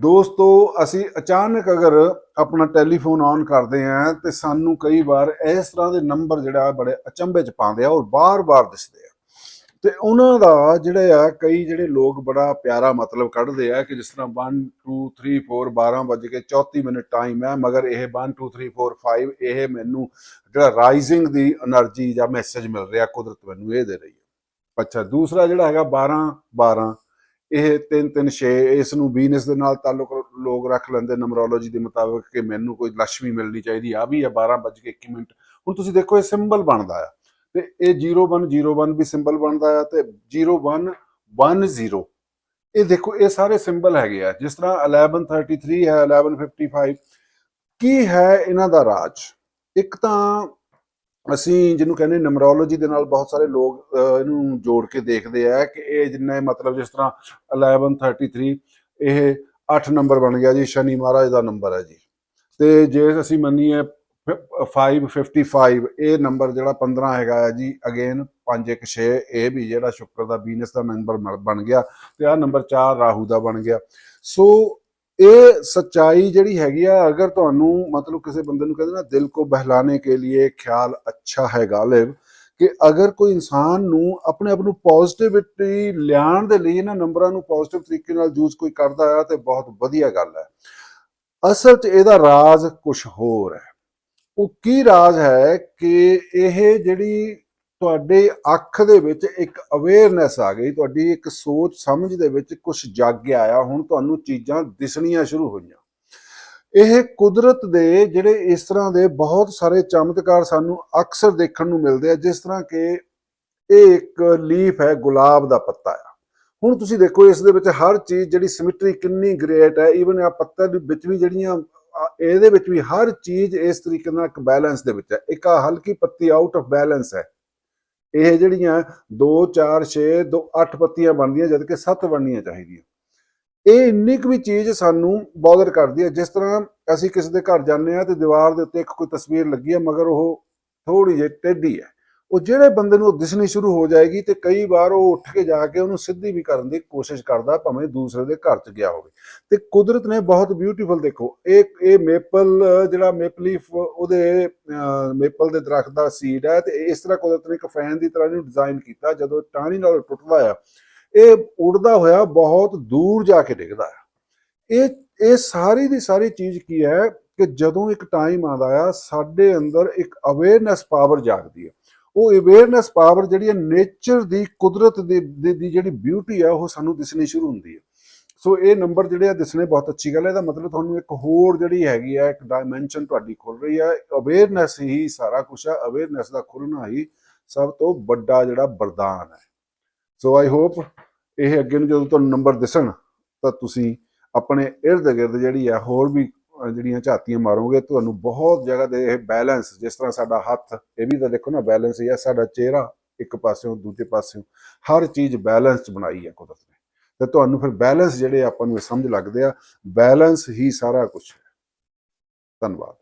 ਦੋਸਤੋ, ਅਸੀਂ ਅਚਾਨਕ ਅਗਰ ਆਪਣਾ ਟੈਲੀਫੋਨ ਆਨ ਕਰਦੇ ਆਂ ਤੇ ਸਾਨੂੰ ਕਈ ਵਾਰ ਇਸ ਤਰ੍ਹਾਂ ਦੇ ਨੰਬਰ ਜਿਹੜਾ ਬੜੇ ਅਚੰਭੇ ਚ ਪਾਉਂਦੇ ਆ ਔਰ ਬਾਰ-ਬਾਰ ਦਿਸਦੇ ਆ। ਤੇ ਉਹਨਾਂ ਦਾ ਜਿਹੜੇ ਆ, ਕਈ ਜਿਹੜੇ ਲੋਕ ਬੜਾ ਪਿਆਰਾ ਮਤਲਬ ਕੱਢਦੇ ਆ ਕਿ ਜਿਸ ਤਰ੍ਹਾਂ 1 2 3 4 12 ਵਜੇ ਕੇ 34 ਮਿੰਟ ਟਾਈਮ ਹੈ, ਮਗਰ ਇਹ 1 2 3 4 5 ਇਹ ਮੈਨੂੰ ਜਿਹੜਾ ਰਾਈਜ਼ਿੰਗ ਦੀ એનર્ਜੀ ਜਾਂ ਮੈਸੇਜ ਮਿਲ ਰਿਹਾ, ਕੁਦਰਤ ਮੈਨੂੰ ਇਹ ਦੇ ਰਹੀ ਹੈ। ਅੱਛਾ, ਦੂਸਰਾ ਜਿਹੜਾ ਹੈਗਾ 12 12 ਇਹ 3 3 6 ਇਸ ਨੂੰ ਵੀਨਸ ਦੇ ਨਾਲ ਤਾਲੁਕ ਲੋਕ ਰੱਖ ਲੈਂਦੇ ਨੰਬਰੋਲੋਜੀ ਦੇ ਮੁਤਾਬਕ ਕਿ ਮੈਨੂੰ ਕੋਈ ਲక్ష్ਮੀ ਮਿਲਣੀ ਚਾਹੀਦੀ ਆ ਵੀ ਆ 12 ਵੱਜ ਕੇ 1 ਮਿੰਟ। ਹੁਣ ਤੁਸੀਂ ਦੇਖੋ ਇਹ ਸਿੰਬਲ ਬਣਦਾ ਆ। ਤੇ ਇਹ 0101 ਵੀ ਸਿੰਬਲ ਬਣਦਾ ਆ ਤੇ 0110 ਇਹ ਦੇਖੋ, ਇਹ ਸਾਰੇ ਸਿੰਬਲ ਹੈਗੇ ਆ। ਜਿਸ ਤਰ੍ਹਾਂ 1133 ਹੈ 1155 ਕੀ ਹੈ ਇਹਨਾਂ ਦਾ ਰਾਜ? ਇੱਕ ਤਾਂ ਅਸੀਂ ਜਿਹਨੂੰ ਕਹਿੰਦੇ ਨਮਰੋਲੋਜੀ ਦੇ ਨਾਲ ਬਹੁਤ ਸਾਰੇ ਲੋਕ ਇਹਨੂੰ ਜੋੜ ਕੇ ਦੇਖਦੇ ਆ ਕਿ ਇਹ ਜਿੰਨੇ ਮਤਲਬ ਜਿਸ ਤਰ੍ਹਾਂ 1133 ਇਹ 8 ਨੰਬਰ ਬਣ ਗਿਆ ਜੀ, ਸ਼ਨੀ ਮਹਾਰਾਜ ਦਾ ਨੰਬਰ ਹੈ ਜੀ। ਤੇ ਜੇ ਅਸੀਂ ਮੰਨੀਏ 555 ਇਹ ਨੰਬਰ ਜਿਹੜਾ 15 ਹੈਗਾ ਹੈ ਜੀ ਅਗੇਨ 516 ਇਹ ਵੀ ਜਿਹੜਾ ਸ਼ੁੱਕਰ ਦਾ, ਵੀਨਸ ਦਾ ਨੰਬਰ ਬਣ ਗਿਆ। ਤੇ ਆ ਨੰਬਰ 4 ਰਾਹੂ ਦਾ ਬਣ ਗਿਆ। ਸੋ ਇਹ ਸੱਚਾਈ ਜਿਹੜੀ ਹੈਗੀ ਆ, ਅਗਰ ਤੁਹਾਨੂੰ ਮਤਲਬ ਕਿਸੇ ਬੰਦੇ ਨੂੰ ਕਹਿੰਦੇ ਨਾ, ਦਿਲ ਕੋ ਬਹਿਲਾਨੇ ਕੇ लिए ਖਿਆਲ ਅੱਛਾ ਹੈ ਗਾਲਿਬ, ਕਿ ਅਗਰ ਕੋਈ ਇਨਸਾਨ ਨੂੰ ਆਪਣੇ ਆਪ ਨੂੰ ਪੋਜ਼ਿਟਿਵਿਟੀ ਲਿਆਉਣ ਦੇ ਲਈ ਇਹਨਾਂ ਨੰਬਰਾਂ ਨੂੰ ਪੋਜ਼ਿਟਿਵ ਤਰੀਕੇ ਨਾਲ ਯੂਜ਼ ਕੋਈ ਕਰਦਾ ਆ, ਤੇ ਬਹੁਤ ਵਧੀਆ ਗੱਲ ਹੈ। ਅਸਲ 'ਚ ਇਹਦਾ ਰਾਜ਼ ਕੁਝ ਹੋਰ ਹੈ। ਉਹ ਕੀ ਰਾਜ਼ ਹੈ ਕਿ ਇਹ ਜਿਹੜੀ ਤੁਹਾਡੇ ਅੱਖ ਦੇ ਵਿੱਚ ਇੱਕ ਅਵੇਅਰਨੈਸ ਆ ਗਈ, ਤੁਹਾਡੀ ਇੱਕ ਸੋਚ ਸਮਝ ਦੇ ਵਿੱਚ ਕੁਝ ਜਾਗਿਆ ਆਇਆ ਹੁਣ ਤੁਹਾਨੂੰ ਚੀਜ਼ਾਂ ਦਿਸਣੀਆਂ ਸ਼ੁਰੂ ਹੋਈਆਂ। ਇਹ ਕੁਦਰਤ ਦੇ ਜਿਹੜੇ ਇਸ ਤਰ੍ਹਾਂ ਦੇ ਬਹੁਤ ਸਾਰੇ ਚਮਤਕਾਰ ਸਾਨੂੰ ਅਕਸਰ ਦੇਖਣ ਨੂੰ ਮਿਲਦੇ ਆ, ਜਿਸ ਤਰ੍ਹਾਂ ਕਿ ਇਹ ਇੱਕ ਲੀਫ ਹੈ, ਗੁਲਾਬ ਦਾ ਪੱਤਾ ਆ। ਹੁਣ ਤੁਸੀਂ ਦੇਖੋ, ਇਸ ਦੇ ਵਿੱਚ ਹਰ ਚੀਜ਼ ਜਿਹੜੀ ਸਿਮਟਰੀ ਕਿੰਨੀ ਗ੍ਰੇਟ ਹੈ ਈਵਨ ਆ ਪੱਤੇ ਦੇ ਵਿੱਚ ਵੀ ਜਿਹੜੀਆਂ ਇਹਦੇ ਵਿੱਚ ਵੀ ਹਰ ਚੀਜ਼ ਇਸ ਤਰੀਕੇ ਨਾਲ ਇੱਕ ਬੈਲੈਂਸ ਦੇ ਵਿੱਚ ਹੈ। ਇੱਕ ਆ ਹਲਕੀ ਪੱਤੀ ਆਊਟ ਆਫ ਬੈਲੈਂਸ ਹੈ। ਇਹ ਜਿਹੜੀਆਂ 2 4 6 2 8 ਪੱਤੀਆਂ ਬਣਦੀਆਂ, ਜਦ ਕਿ 7 ਬਣਨੀਆਂ ਚਾਹੀਦੀਆਂ। ਇਹ ਇੰਨੀ ਕੁ ਵੀ ਚੀਜ਼ ਸਾਨੂੰ ਬੌਦਰ ਕਰਦੀ ਹੈ, ਜਿਸ ਤਰ੍ਹਾਂ ਅਸੀਂ ਕਿਸੇ ਦੇ ਘਰ ਜਾਂਦੇ ਆ ਤੇ ਦੀਵਾਰ ਦੇ ਉੱਤੇ ਇੱਕ ਕੋਈ ਤਸਵੀਰ ਲੱਗੀ ਹੈ, ਮਗਰ ਉਹ ਥੋੜੀ ਜਿਹੀ ਟੇਢੀ ਹੈ। ਉਹ ਜਿਹੜੇ ਬੰਦੇ ਨੂੰ ਉਹ ਦਿਸਣੀ ਸ਼ੁਰੂ ਹੋ ਜਾਏਗੀ ਤੇ ਕਈ ਵਾਰ ਉਹ ਉੱਠ ਕੇ ਜਾ ਕੇ ਉਹਨੂੰ ਸਿੱਧੀ ਵੀ ਕਰਨ ਦੀ ਕੋਸ਼ਿਸ਼ ਕਰਦਾ, ਭਾਵੇਂ ਦੂਸਰੇ ਦੇ ਘਰ 'ਚ ਗਿਆ ਹੋਵੇ। ਤੇ ਕੁਦਰਤ ਨੇ ਬਹੁਤ ਬਿਊਟੀਫੁਲ ਦੇਖੋ, ਇਹ ਇਹ ਮੇਪਲ ਜਿਹੜਾ ਮੇਪਲ ਲੀਫ ਉਹਦੇ ਮੇਪਲ ਦੇ ਦਰਖਤ ਦਾ ਸੀਡ ਹੈ ਤੇ ਇਸ ਤਰ੍ਹਾਂ ਕੁਦਰਤ ਨੇ ਇੱਕ ਫੈਨ ਦੀ ਤਰ੍ਹਾਂ ਇਹਨੂੰ ਡਿਜ਼ਾਈਨ ਕੀਤਾ, ਜਦੋਂ ਟਾਹਣੀ ਨਾਲ ਟੁੱਟਦਾ ਆ, ਇਹ ਉੜਦਾ ਹੋਇਆ ਬਹੁਤ ਦੂਰ ਜਾ ਕੇ ਡਿੱਗਦਾ ਹੈ ਇਹ ਇਹ ਸਾਰੀ ਦੀ ਸਾਰੀ ਚੀਜ਼ ਕੀ ਹੈ ਕਿ ਜਦੋਂ ਇੱਕ ਟਾਈਮ ਆਉਂਦਾ ਆ, ਸਾਡੇ ਅੰਦਰ ਇੱਕ ਅਵੇਅਰਨੈਸ ਪਾਵਰ ਜਾਗਦੀ ਹੈ ਉਹ ਅਵੇਅਰਨੈਸ ਪਾਵਰ ਜਿਹੜੀ ਹੈ ਨੇਚਰ ਦੀ, ਕੁਦਰਤ ਦੀ ਦੀ ਜਿਹੜੀ ਬਿਊਟੀ ਹੈ ਉਹ ਸਾਨੂੰ ਦਿਸਣੀ ਸ਼ੁਰੂ ਹੁੰਦੀ ਹੈ। ਸੋ ਇਹ ਨੰਬਰ ਜਿਹੜੇ ਆ, ਦਿਸਣੇ ਬਹੁਤ ਅੱਛੀ ਗੱਲ ਹੈ ਇਹਦਾ ਮਤਲਬ ਤੁਹਾਨੂੰ ਇੱਕ ਹੋਰ ਜਿਹੜੀ ਹੈਗੀ ਆ, ਇੱਕ ਡਾਈਮੈਂਸ਼ਨ ਤੁਹਾਡੀ ਖੁੱਲ ਰਹੀ ਹੈ ਅਵੇਅਰਨੈਸ ਹੀ ਸਾਰਾ ਕੁਝ ਆ। ਅਵੇਅਰਨੈਸ ਦਾ ਖੁੱਲਣਾ ਹੀ ਸਭ ਤੋਂ ਵੱਡਾ ਜਿਹੜਾ ਵਰਦਾਨ ਹੈ। ਸੋ ਆਈ ਹੋਪ ਇਹ ਅੱਗੇ ਨੂੰ ਜਦੋਂ ਤੁਹਾਨੂੰ ਨੰਬਰ ਦਿਸਣ, ਤਾਂ ਤੁਸੀਂ ਆਪਣੇ ਇਰਦ ਗਿਰਦ ਜਿਹੜੀ ਆ, ਹੋਰ ਵੀ ਜਿਹੜੀਆਂ ਝਾਤੀਆਂ ਮਾਰੋਗੇ, ਤੁਹਾਨੂੰ ਬਹੁਤ ਜਗ੍ਹਾ 'ਤੇ ਇਹ ਬੈਲੈਂਸ ਜਿਸ ਤਰ੍ਹਾਂ ਸਾਡਾ ਹੱਥ, ਇਹ ਵੀ ਤਾਂ ਦੇਖੋ ਨਾ ਬੈਲੈਂਸ ਹੀ ਆ, ਸਾਡਾ ਚਿਹਰਾ ਇੱਕ ਪਾਸਿਓਂ, ਦੂਜੇ ਪਾਸਿਓਂ, ਹਰ ਚੀਜ਼ ਬੈਲੈਂਸ ਬਣਾਈ ਹੈ ਕੁਦਰਤ ਨੇ। ਤੇ ਤੁਹਾਨੂੰ ਫਿਰ ਬੈਲੈਂਸ ਜਿਹੜੇ ਆਪਾਂ ਨੂੰ ਸਮਝ ਲੱਗਦੇ ਆ ਬੈਲੈਂਸ ਹੀ ਸਾਰਾ ਕੁਝ ਹੈ। ਧੰਨਵਾਦ।